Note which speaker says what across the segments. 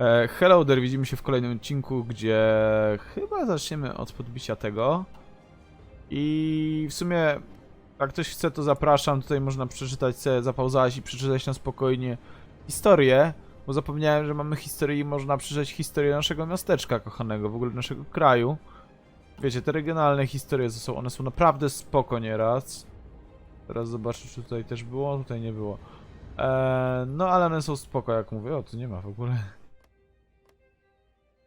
Speaker 1: E, hello there, widzimy się w kolejnym odcinku, gdzie chyba zaczniemy od podbicia tego. I w sumie, jak ktoś chce, to zapraszam. Tutaj można przeczytać, sobie zapauzować i przeczytać na spokojnie historię. Bo zapomniałem, że mamy historię i można przeczytać historię naszego miasteczka kochanego, w ogóle naszego kraju. Wiecie, te regionalne historie to są, one są naprawdę spoko nieraz. Teraz zobaczę, czy tutaj też było, tutaj nie było. Eee, no ale one są spoko, jak mówię. O, tu nie ma w ogóle.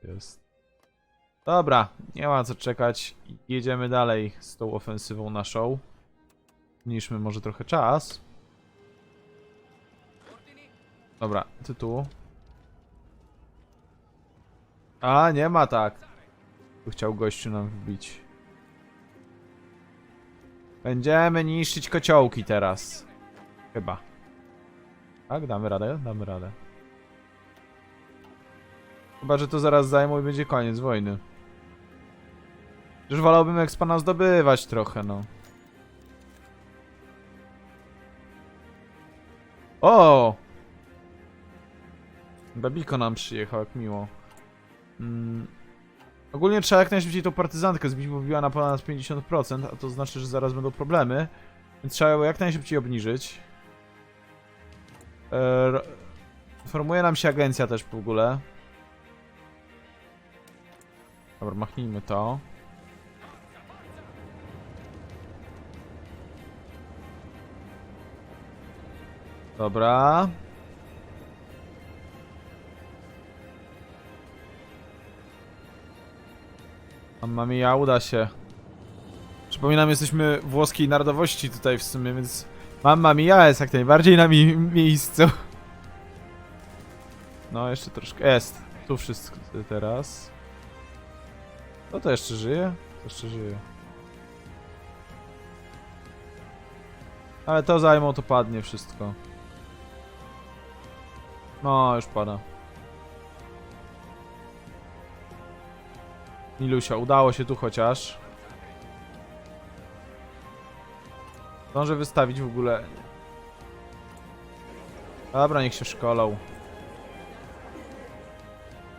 Speaker 1: Jest. Dobra, nie ma co czekać. Jedziemy dalej z tą ofensywą naszą. Zmniejszmy może trochę czas. Dobra, tytuł. A, nie ma tak. Tu chciał gościu nam wbić. Będziemy niszczyć kociołki teraz. Chyba. Tak, damy radę? Damy radę. Chyba, że to zaraz zajmą i będzie koniec wojny. Już wolałbym ekspana zdobywać trochę, no. O! Babiko nam przyjechał, jak miło. Mm. Ogólnie trzeba jak najszybciej tą partyzantkę zbić, bo biła na ponad 50%, a to znaczy, że zaraz będą problemy. Więc trzeba ją jak najszybciej obniżyć. E, ro- formuje nam się agencja też w ogóle. Dobra, machnijmy to. Dobra. Mamma mia, uda się. Przypominam, jesteśmy włoskiej narodowości tutaj w sumie, więc Mamma mia jest jak najbardziej na mi miejscu. No, jeszcze troszkę. Jest. Tu wszystko teraz. No to jeszcze żyje? To jeszcze żyje. Ale to zajmą, to padnie wszystko. No, już pada. Milusia, udało się tu chociaż. Zdążę wystawić w ogóle. Dobra, niech się szkolą.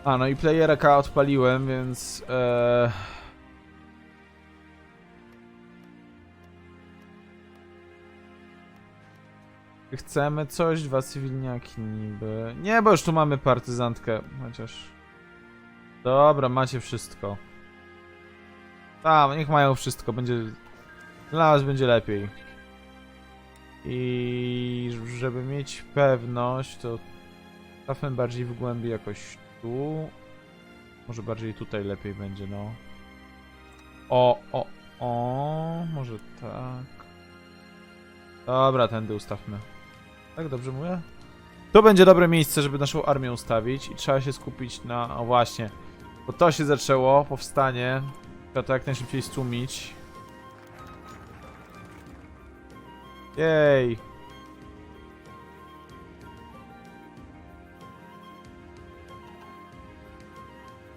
Speaker 1: A, no i playera K odpaliłem, więc... E... Chcemy coś, dwa cywilniaki niby. Nie, bo już tu mamy partyzantkę, chociaż... Dobra, macie wszystko. Tam, niech mają wszystko, będzie... Dla nas będzie lepiej. I żeby mieć pewność, to trafmy bardziej w głębi jakoś tu. Może bardziej tutaj lepiej będzie, no. O, o, o, może tak. Dobra, tędy ustawmy. Tak dobrze mówię? To będzie dobre miejsce, żeby naszą armię ustawić i trzeba się skupić na... O właśnie, bo to się zaczęło, powstanie. Trzeba to jak najszybciej stłumić. Jej.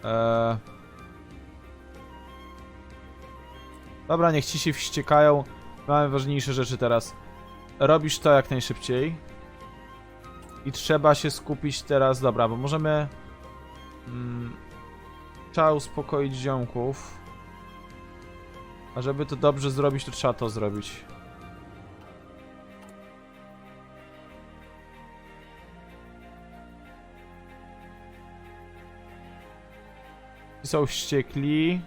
Speaker 1: Eee. Dobra, niech ci się wściekają. Mamy ważniejsze rzeczy teraz. Robisz to jak najszybciej. I trzeba się skupić teraz. Dobra, bo możemy. Mm, trzeba uspokoić ziomków. A żeby to dobrze zrobić, to trzeba to zrobić. Są wściekli.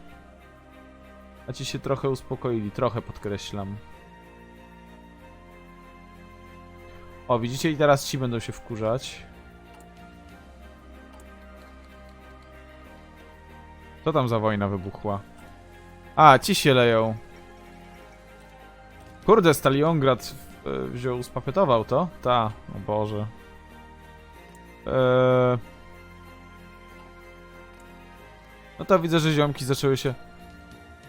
Speaker 1: A ci się trochę uspokoili, trochę podkreślam. O, widzicie? I teraz ci będą się wkurzać. Co tam za wojna wybuchła? A, ci się leją. Kurde, Staliongrad e, wziął, spapetował to? Ta, o Boże. Eee... No to widzę, że ziomki zaczęły się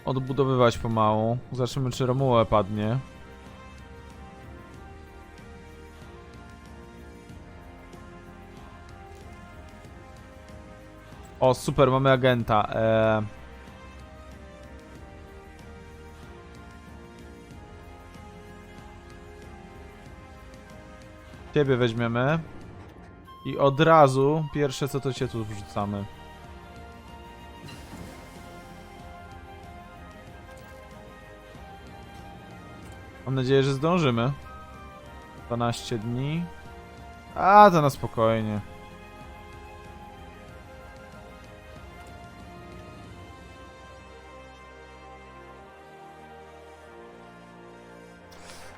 Speaker 1: odbudowywać pomału. Zobaczymy, czy Romułę padnie. O, super, mamy agenta. Eee... Ciebie weźmiemy. I od razu pierwsze co to cię tu wrzucamy. Mam nadzieję, że zdążymy. 12 dni. A, to na spokojnie.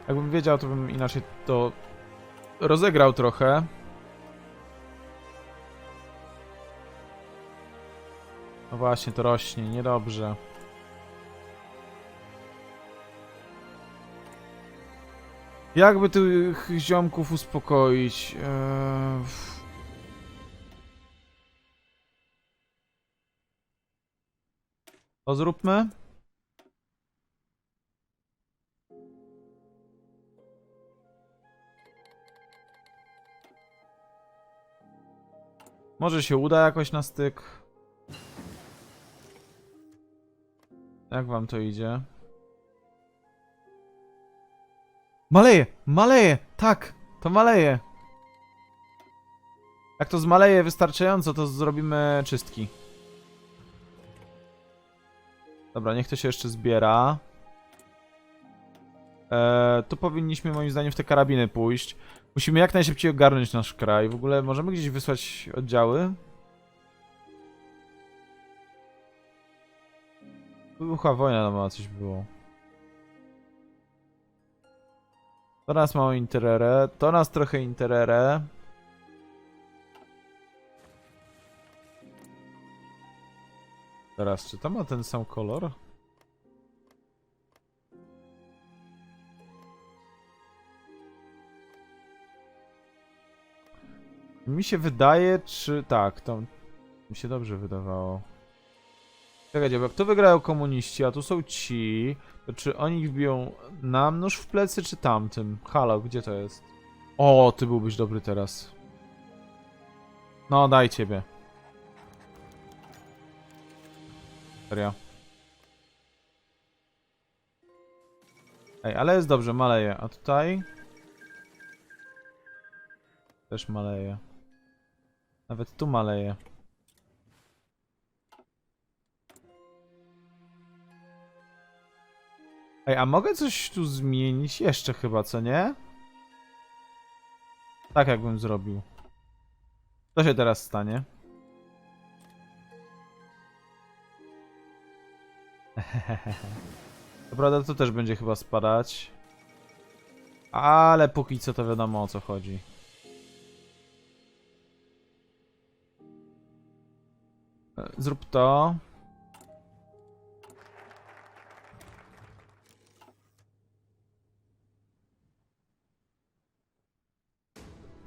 Speaker 1: Jakbym wiedział, to bym inaczej to rozegrał trochę. No właśnie, to rośnie, niedobrze. Jakby tych ziomków uspokoić? Eee... To zróbmy. Może się uda jakoś na styk. Jak wam to idzie? Maleje! Maleje! Tak! To maleje! Jak to zmaleje wystarczająco, to zrobimy czystki. Dobra, niech to się jeszcze zbiera. Eee, tu powinniśmy moim zdaniem w te karabiny pójść. Musimy jak najszybciej ogarnąć nasz kraj. W ogóle możemy gdzieś wysłać oddziały? Wybuchła wojna, no ma coś było. To nas mało interere, to nas trochę interere. Teraz, czy to ma ten sam kolor? Mi się wydaje, czy... Tak, to mi się dobrze wydawało. Czekajcie, bo jak tu wygrają komuniści, a tu są ci, czy oni wbiją nam nóż w plecy, czy tamtym? Halo, gdzie to jest? O, ty byłbyś dobry teraz. No, daj ciebie. Serio. Ej, ale jest dobrze, maleje. A tutaj? Też maleje. Nawet tu maleje. Ej, a mogę coś tu zmienić jeszcze chyba, co nie? Tak jakbym zrobił. Co się teraz stanie? Prawda, to też będzie chyba spadać. Ale póki co to wiadomo o co chodzi. E, Zrób to.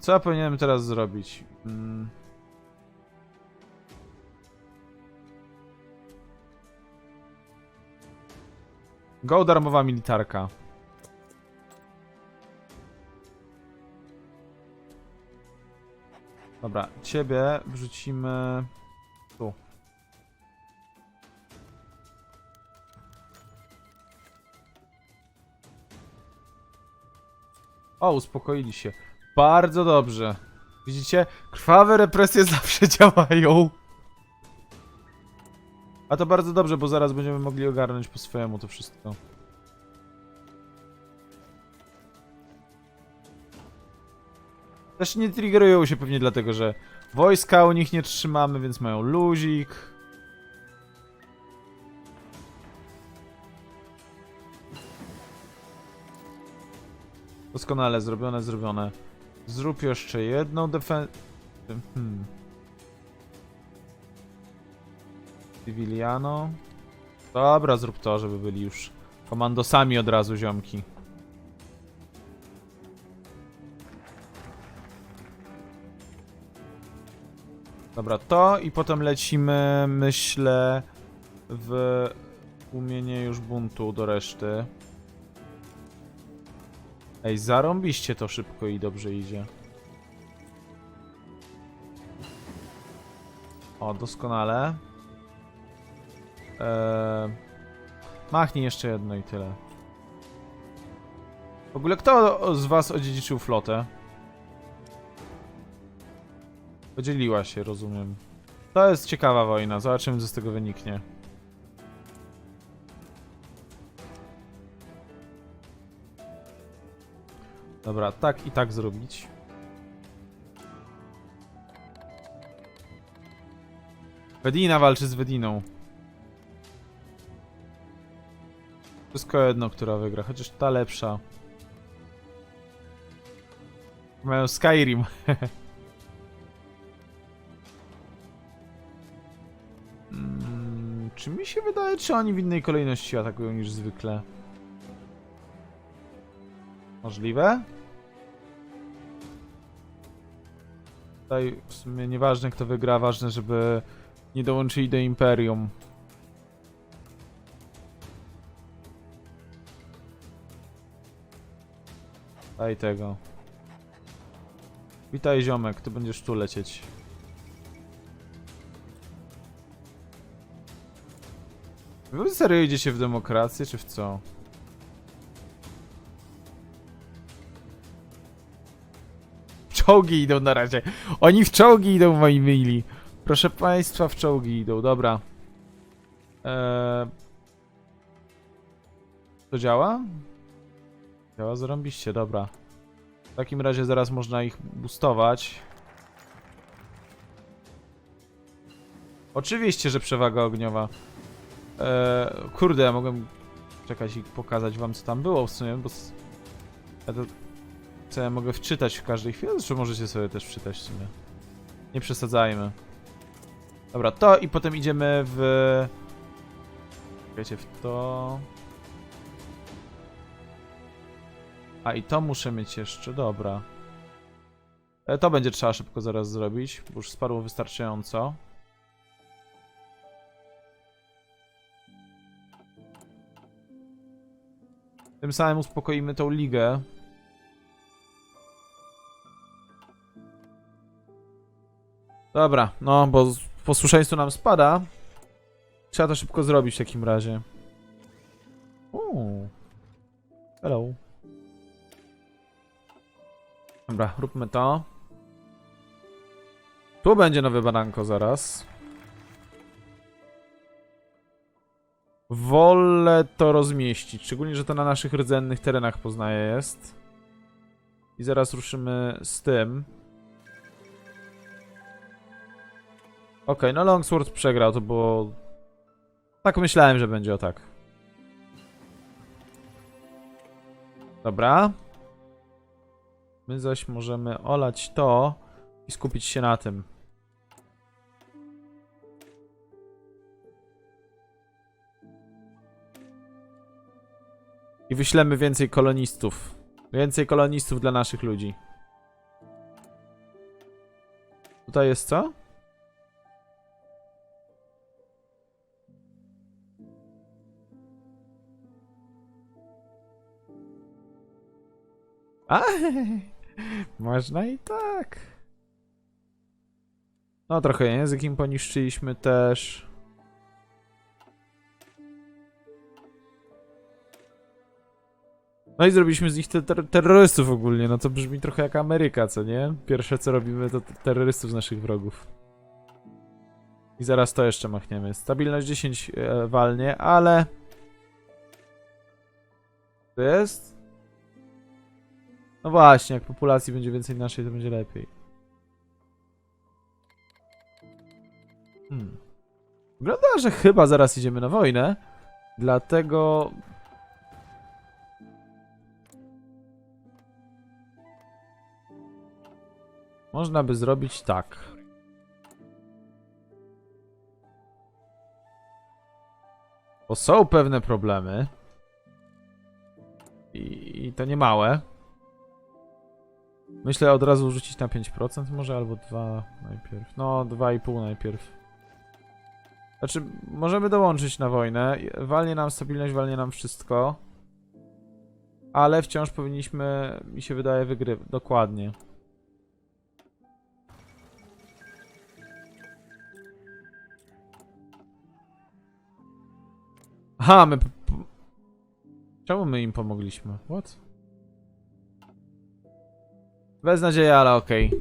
Speaker 1: Co ja powinienem teraz zrobić? Mm. Go darmowa militarka. Dobra, ciebie wrzucimy tu. O, uspokoili się. Bardzo dobrze. Widzicie? Krwawe represje zawsze działają. A to bardzo dobrze, bo zaraz będziemy mogli ogarnąć po swojemu to wszystko. Też nie triggerują się pewnie dlatego, że wojska u nich nie trzymamy, więc mają luzik. Doskonale zrobione, zrobione. Zrób jeszcze jedną defen... Hmm. Civiliano. Dobra, zrób to, żeby byli już komandosami od razu, ziomki. Dobra, to i potem lecimy, myślę, w tłumienie już buntu do reszty. Ej, zarąbiście to szybko i dobrze idzie. O, doskonale. Eee, machnij jeszcze jedno i tyle. W ogóle kto z was odziedziczył flotę? Podzieliła się, rozumiem. To jest ciekawa wojna, zobaczymy co z tego wyniknie. Dobra, tak i tak zrobić. Wedina walczy z Wediną. Wszystko jedno, która wygra, chociaż ta lepsza. Mają Skyrim. Mm, czy mi się wydaje, czy oni w innej kolejności atakują niż zwykle? Możliwe? Tutaj w sumie nieważne kto wygra, ważne żeby nie dołączyli do Imperium. Daj tego. Witaj ziomek, ty będziesz tu lecieć. Wy serio idziecie w demokrację, czy w co? Czołgi idą na razie. Oni w czołgi idą, moi mili. Proszę państwa, w czołgi idą, dobra. Eee... To działa? Działa zarąbiście, dobra. W takim razie zaraz można ich boostować. Oczywiście, że przewaga ogniowa. Eee, kurde, ja mogłem czekać i pokazać wam co tam było w sumie, bo ja to co ja mogę wczytać w każdej chwili, zresztą możecie sobie też wczytać w sumie. Nie przesadzajmy. Dobra, to i potem idziemy w... Wiecie, w to... A i to muszę mieć jeszcze, dobra. E, to będzie trzeba szybko zaraz zrobić, bo już spadło wystarczająco. Tym samym uspokoimy tą ligę. Dobra, no bo posłuszeństwo nam spada. Trzeba to szybko zrobić w takim razie. Uuu. Hello. Dobra, róbmy to. Tu będzie nowe badanko zaraz. Wolę to rozmieścić, szczególnie, że to na naszych rdzennych terenach poznaję jest. I zaraz ruszymy z tym. Okej, no Longsword przegrał, to było... Tak myślałem, że będzie o tak. Dobra. My zaś możemy olać to i skupić się na tym. I wyślemy więcej kolonistów. Więcej kolonistów dla naszych ludzi. Tutaj jest co? A, można i tak. No trochę język im poniszczyliśmy też. No i zrobiliśmy z nich te ter terrorystów ogólnie, no to brzmi trochę jak Ameryka, co nie? Pierwsze co robimy to te- terrorystów z naszych wrogów. I zaraz to jeszcze machniemy. Stabilność 10 e, walnie, ale... To jest? No właśnie, jak populacji będzie więcej naszej, to będzie lepiej. Hmm. Wygląda, że chyba zaraz idziemy na wojnę. Dlatego Można by zrobić tak. Bo są pewne problemy. I, to nie małe. Myślę od razu rzucić na 5% może, albo 2 najpierw. No, 2,5 najpierw. Znaczy, możemy dołączyć na wojnę. Walnie nam stabilność, walnie nam wszystko. Ale wciąż powinniśmy, mi się wydaje, wygrywać. Dokładnie. Aha, my... Czemu my im pomogliśmy? What? Bez nadziei, ale okej.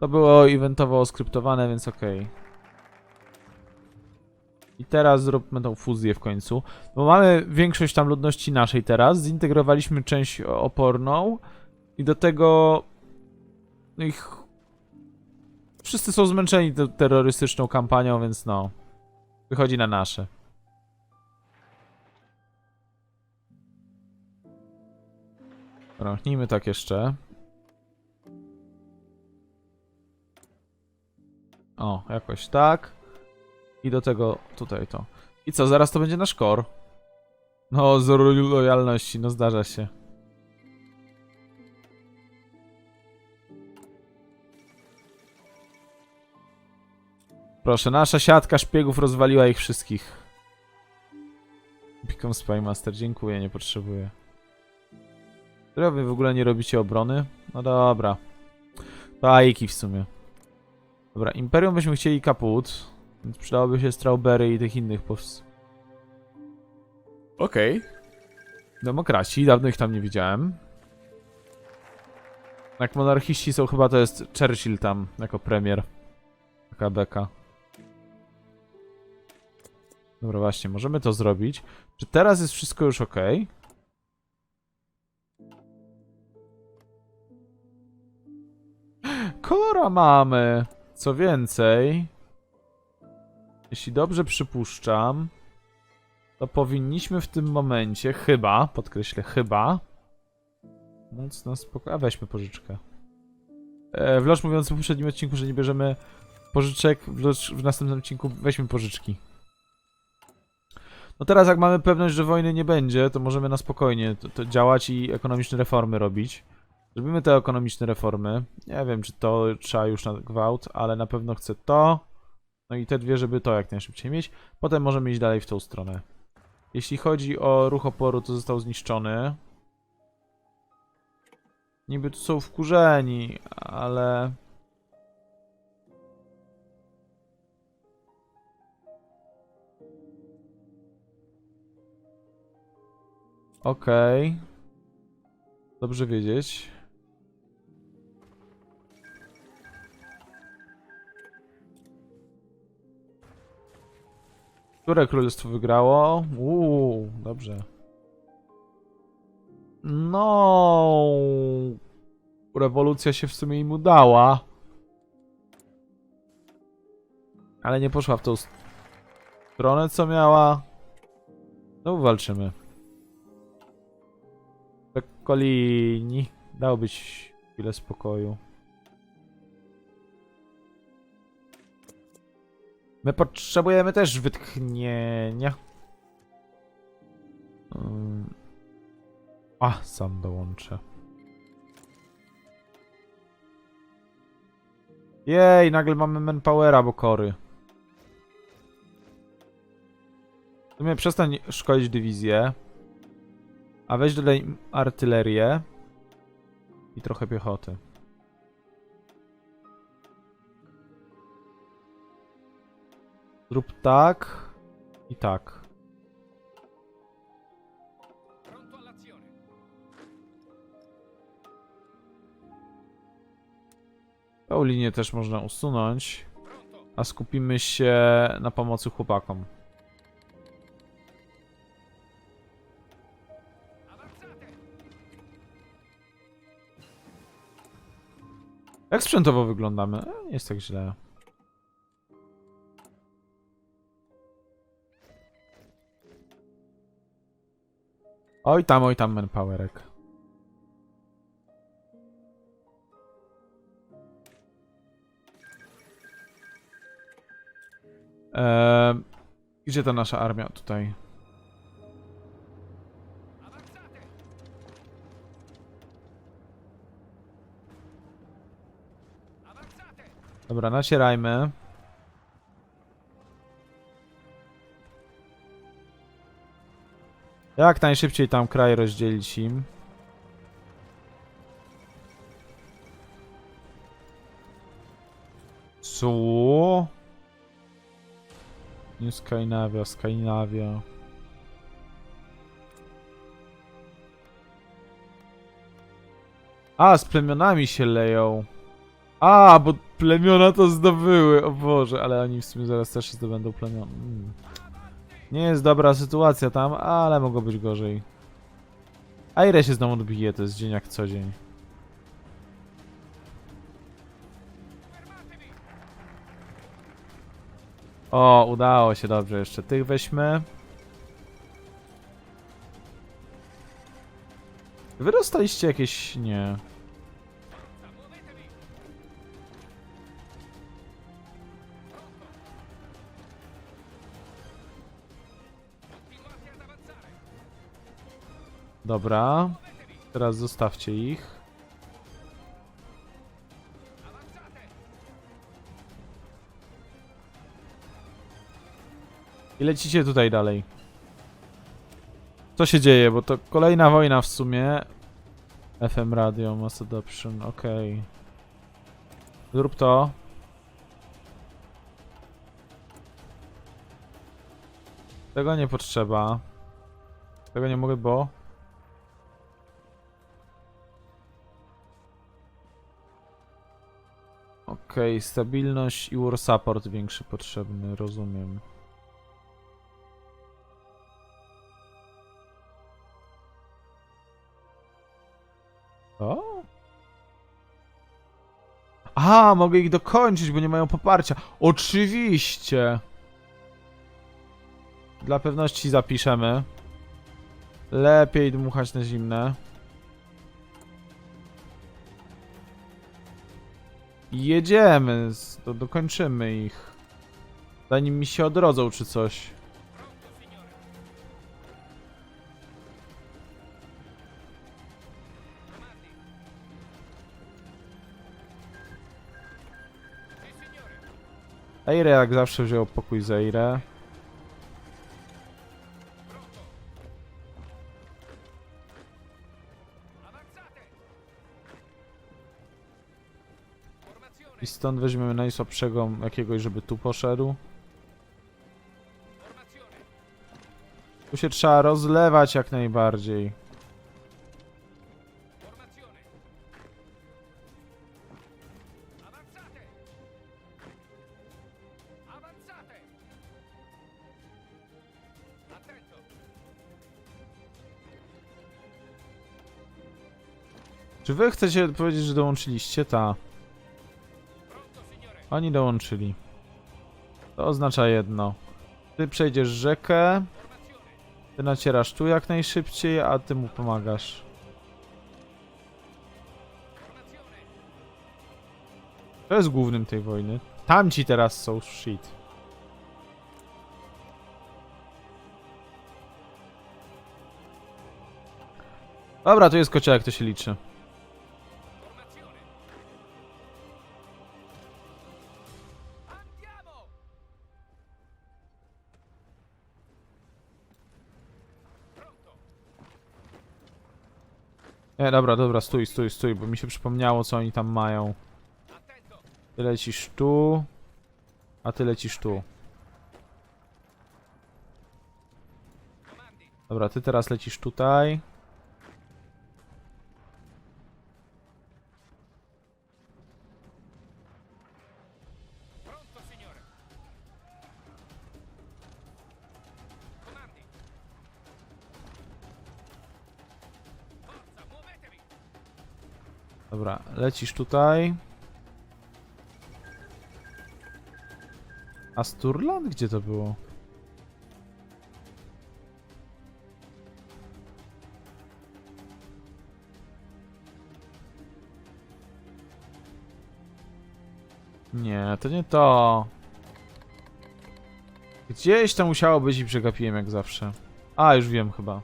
Speaker 1: To było eventowo skryptowane, więc okej. I teraz zróbmy tą fuzję w końcu. Bo mamy większość tam ludności naszej teraz. Zintegrowaliśmy część oporną. I do tego... No ich... Wszyscy są zmęczeni tą terrorystyczną kampanią, więc no... Wychodzi na nasze. Rąchnijmy tak jeszcze. O, jakoś tak. I do tego tutaj to. I co, zaraz to będzie nasz core. No, z lojalności, no zdarza się. Proszę, nasza siatka szpiegów rozwaliła ich wszystkich. Become Spy Master, dziękuję, nie potrzebuję. Wy w ogóle nie robicie obrony? No dobra. To Aiki w sumie. Dobra, Imperium byśmy chcieli kaput, więc przydałoby się Strawberry i tych innych powst... Okej. Demokraci, dawno ich tam nie widziałem. Jak monarchiści są chyba, to jest Churchill tam, jako premier. Taka beka. Dobra, właśnie, możemy to zrobić. Czy teraz jest wszystko już ok? Kora mamy! Co więcej, jeśli dobrze przypuszczam, to powinniśmy w tym momencie, chyba, podkreślę, chyba, móc na spokojnie. A weźmy pożyczkę. E, mówiąc w poprzednim odcinku, że nie bierzemy pożyczek, Vlog w następnym odcinku weźmy pożyczki. No teraz jak mamy pewność, że wojny nie będzie, to możemy na spokojnie to, to działać i ekonomiczne reformy robić. Zrobimy te ekonomiczne reformy. Nie wiem, czy to trzeba już na gwałt, ale na pewno chcę to. No i te dwie, żeby to jak najszybciej mieć. Potem możemy iść dalej w tą stronę. Jeśli chodzi o ruch oporu, to został zniszczony. Niby tu są wkurzeni, ale... Okej. Dobrze wiedzieć. Które królestwo wygrało? Uuu, dobrze. No, rewolucja się w sumie im udała. Ale nie poszła w tą stronę, co miała. No, walczymy. Pekolini. Dał być chwilę spokoju. My potrzebujemy też wytchnienia. Ym. A, sam dołączę. Jej, nagle mamy manpowera, bo kory. W sumie przestań szkolić dywizję. A weź dodaj artylerię. I trochę piechoty. Zrób tak. I tak. Tą linię też można usunąć. A skupimy się na pomocy chłopakom. Jak sprzętowo wyglądamy? Nie jest tak źle. Oj tam, oj tam manpowerek. Eee, gdzie ta nasza armia tutaj? Dobra, nacierajmy. Jak najszybciej tam kraj rozdzielić im. Co? Nie Skynavia, Skynavia. A, z plemionami się leją. A, bo plemiona to zdobyły, o Boże, ale oni w sumie zaraz też zdobędą plemiona. Mm. Nie jest dobra sytuacja tam, ale mogło być gorzej. A ile się znowu odbije, to jest dzień jak co dzień. O, udało się, dobrze, jeszcze tych weźmy. Wy dostaliście jakieś... nie. Dobra, teraz zostawcie ich. I lecicie tutaj dalej. Co się dzieje? Bo to kolejna wojna w sumie. FM Radio, Mass Adoption, okej. Zrób to. Tego nie potrzeba. Tego nie mogę, bo... Okej, stabilność i war support większy potrzebny, rozumiem. O? A, mogę ich dokończyć, bo nie mają poparcia. Oczywiście. Dla pewności zapiszemy. Lepiej dmuchać na zimne. Jedziemy, to dokończymy ich. Zanim mi się odrodzą czy coś. Eire jak zawsze wziął pokój z Eire. Stąd weźmiemy najsłabszego jakiegoś, żeby tu poszedł. Tu się trzeba rozlewać jak najbardziej. Czy wy chcecie powiedzieć, że dołączyliście? Ta. Oni dołączyli. To oznacza jedno. Ty przejdziesz rzekę, ty nacierasz tu jak najszybciej, a ty mu pomagasz. To jest głównym tej wojny. Tamci teraz są shit. Dobra, to jest kociołek, to się liczy. Nie, dobra, dobra, stój, stój, stój, bo mi się przypomniało, co oni tam mają. Ty lecisz tu, a ty lecisz tu. Dobra, ty teraz lecisz tutaj. Dobra, lecisz tutaj. A Sturland? Gdzie to było? Nie, to nie to. Gdzieś to musiało być i przegapiłem jak zawsze. A, już wiem chyba.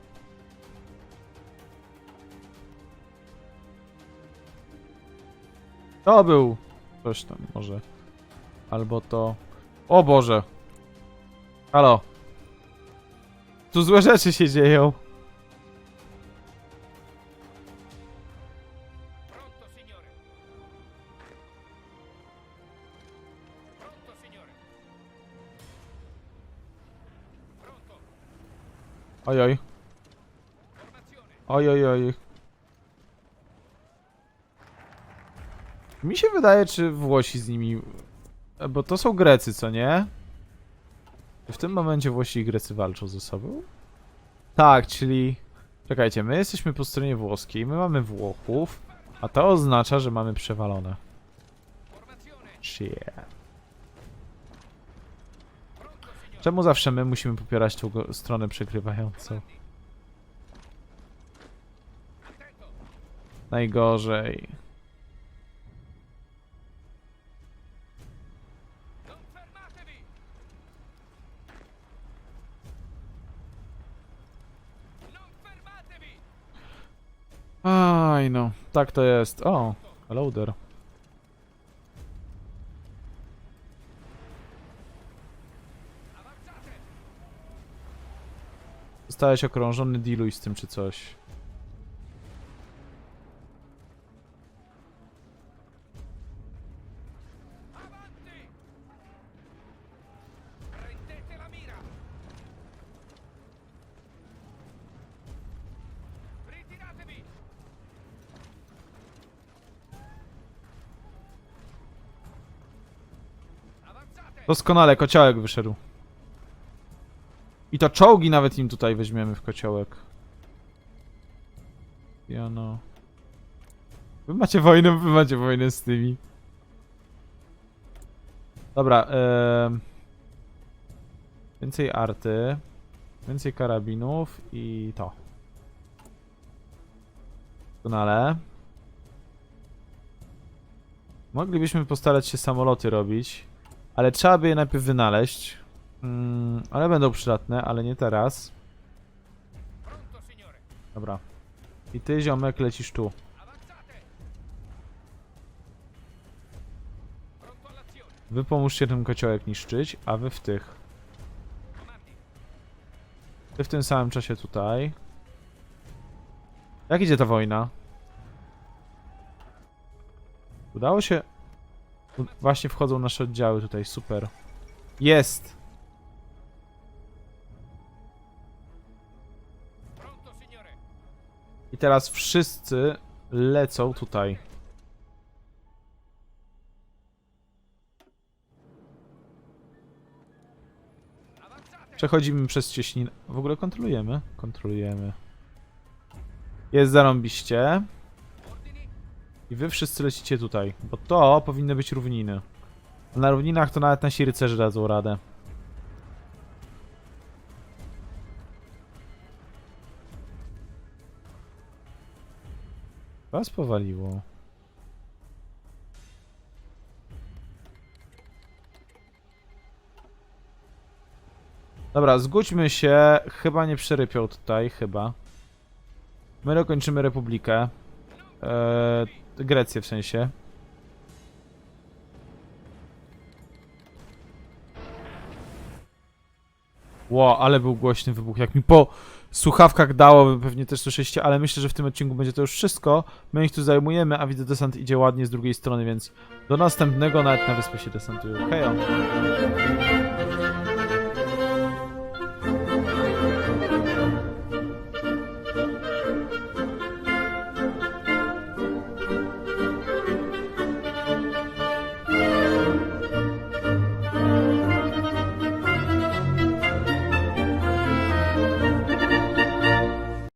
Speaker 1: To był coś tam może. Albo to... O Boże! Halo! Tu złe rzeczy się dzieją.
Speaker 2: Signore! Pronto!
Speaker 1: Oj, oj.
Speaker 2: Formazione!
Speaker 1: Oj, oj, oj. Mi się wydaje, czy Włosi z nimi... Bo to są Grecy, co nie? W tym momencie Włosi i Grecy walczą ze sobą? Tak, czyli... Czekajcie, my jesteśmy po stronie włoskiej, my mamy Włochów, a to oznacza, że mamy przewalone. Shit. Czemu zawsze my musimy popierać tą stronę przegrywającą?
Speaker 2: Attento.
Speaker 1: Najgorzej. Tak to jest. O, loader. Zostałeś okrążony, dealuj z tym czy coś. Doskonale, kociołek wyszedł. I to czołgi nawet im tutaj weźmiemy w kociołek. Ja no. Wy macie wojnę, wy macie wojnę z tymi. Dobra, em, Więcej arty. Więcej karabinów i to. Doskonale. Moglibyśmy postarać się samoloty robić. Ale trzeba by je najpierw wynaleźć. Mm, ale będą przydatne, ale nie teraz. Dobra. I ty, ziomek, lecisz tu. Wy pomóżcie ten kociołek niszczyć, a wy w tych. Ty w tym samym czasie tutaj. Jak idzie ta wojna? Udało się... Właśnie wchodzą nasze oddziały tutaj, super. Jest! I teraz wszyscy lecą tutaj. Przechodzimy przez cieśninę. W ogóle kontrolujemy? Kontrolujemy. Jest zarąbiście. I wy wszyscy lecicie tutaj. Bo to powinny być równiny. A na równinach to nawet nasi rycerze dadzą radę. Was powaliło. Dobra, zgódźmy się. Chyba nie przerypią tutaj, chyba. My dokończymy Republikę. Eee, Grecję w sensie. Ło, ale był głośny wybuch. Jak mi po słuchawkach dało, pewnie też słyszeliście, ale myślę, że w tym odcinku będzie to już wszystko. My ich tu zajmujemy, a widzę desant idzie ładnie z drugiej strony, więc do następnego nawet na wyspę się desantują. Hejo!